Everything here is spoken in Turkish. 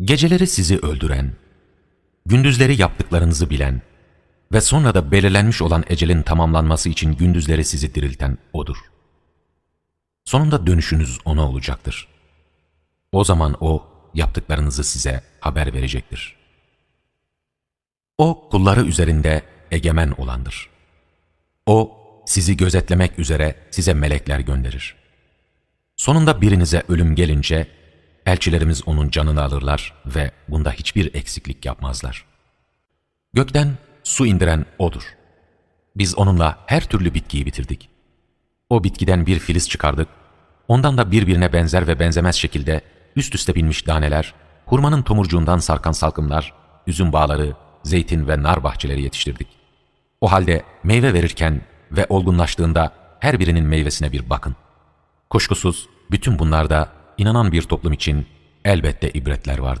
Geceleri sizi öldüren, gündüzleri yaptıklarınızı bilen ve sonra da belirlenmiş olan ecelin tamamlanması için gündüzleri sizi dirilten O'dur. Sonunda dönüşünüz O'na olacaktır. O zaman O, yaptıklarınızı size haber verecektir. O, kulları üzerinde egemen olandır. O, sizi gözetlemek üzere size melekler gönderir. Sonunda birinize ölüm gelince, elçilerimiz onun canını alırlar ve bunda hiçbir eksiklik yapmazlar. Gökten su indiren O'dur. Biz onunla her türlü bitkiyi bitirdik. O bitkiden bir filiz çıkardık, ondan da birbirine benzer ve benzemez şekilde üst üste binmiş daneler, hurmanın tomurcuğundan sarkan salkımlar, üzüm bağları, zeytin ve nar bahçeleri yetiştirdik. O halde meyve verirken ve olgunlaştığında her birinin meyvesine bir bakın. Kuşkusuz bütün bunlarda inanan bir toplum için elbette ibretler vardır.